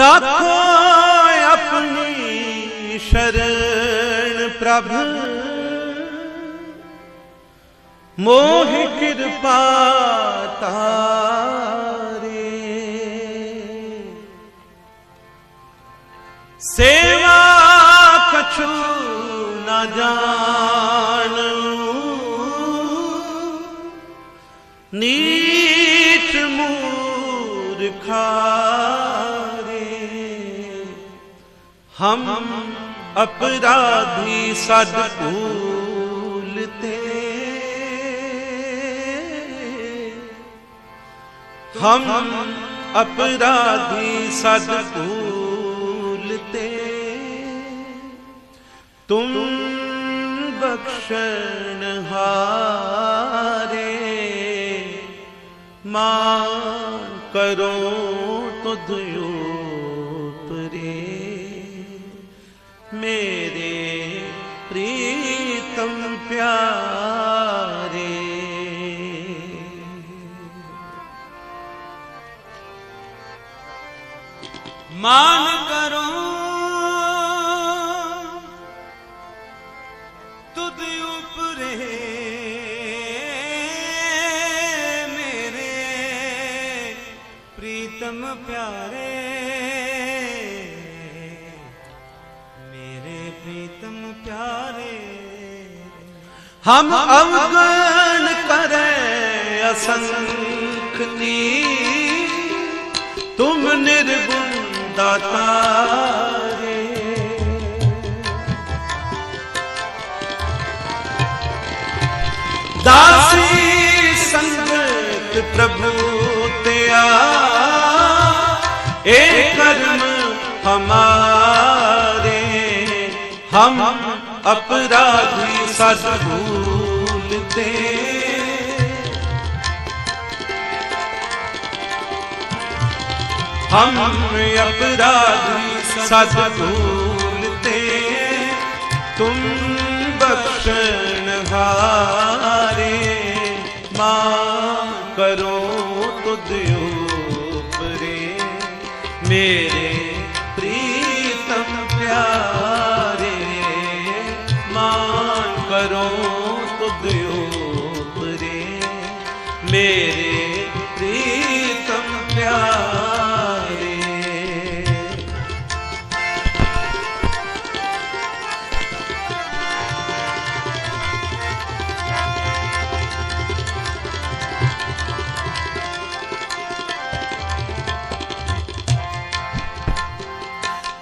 राखो अपनी शरण प्रभ। मोह कृपा तारे। सेवा कछु न जान नीच मूर्खा। हम अपराधी सद भूलते हम अपराधी सद भूलते तुम बख्शन हारे, माँ करो तो दुयो मेरे प्रीतम प्यारे। मान करो तुद उपरे मेरे प्रीतम प्यारे। मेरे प्रीतम प्यारे हम अवगण करें असंख तुम निर्गुण दातारे दासी संगत प्रभु त्या एक कर्म हमारे हम अपराधी सद भूलते हम अपराधी सद भूलते तुम बख्शन हारे, माँ करो तुद ऊपरे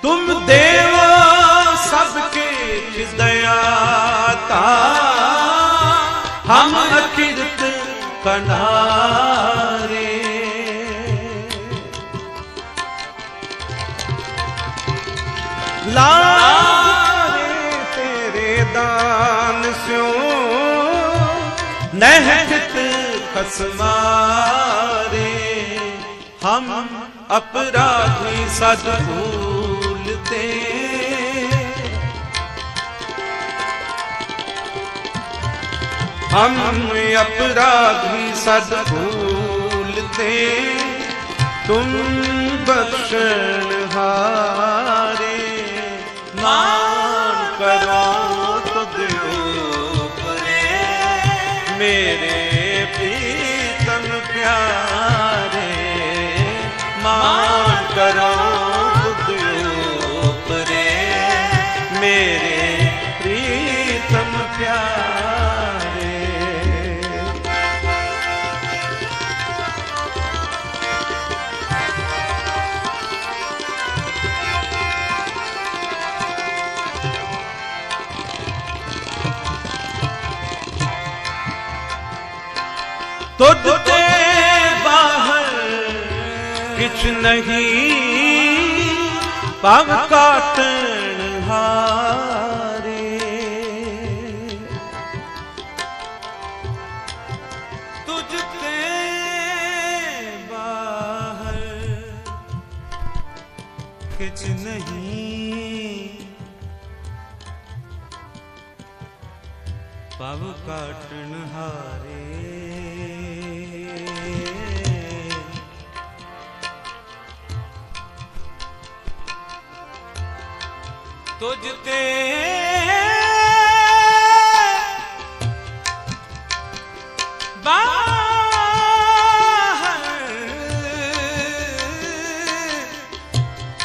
तुम देव सबके दयाता हम अकिरत कनारे लारे तेरे दान स्यो नहत खसमारे। हम अपराधी सद भूलते हम अपराधी सद भूलते तुम बख्शन हारे। मान करो तो दियो मेरे प्रीतम प्यारे। मान करो तुझते बाहर किछ नहीं। पग काटन हारे। तुझते बाहर कुछ नहीं। पव काटन हारे। ਤੁਝ ਤੇ। ਬਾਹਰ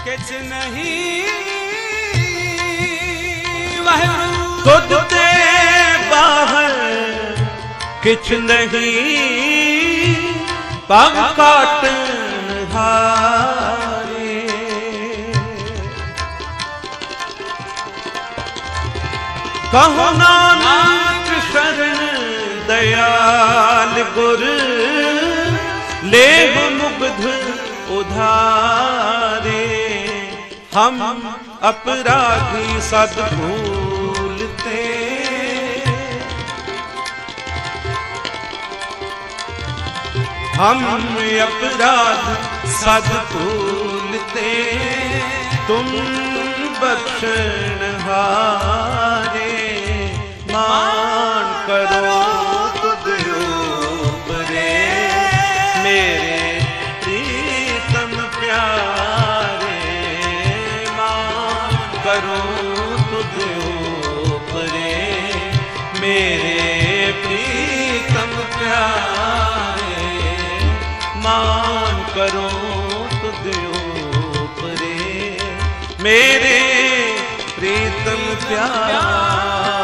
ਕਿਛ ਨਹੀਂ। ਵਾਹਿਗੁਰੂ ਤੁਧ ਤੇ ਬਾਹਰ ਕਿਛ ਨਹੀਂ। ਪਗ ਕਾਟਣ ਹਾਰੇ कहो नानक शरण दयाल गुर ले मुग्ध उधारे। हम अपराधी सद भूलते हम अपराध सद भूलते तुम बक्षण हारे मान करो तुद ऊपरे। मेरे प्रीतम प्यारे, मान करो तुद ऊपरे। मेरे प्रीतम प्यारे, मान करो तुद ऊपरे। मेरे प्रीतम प्यारे।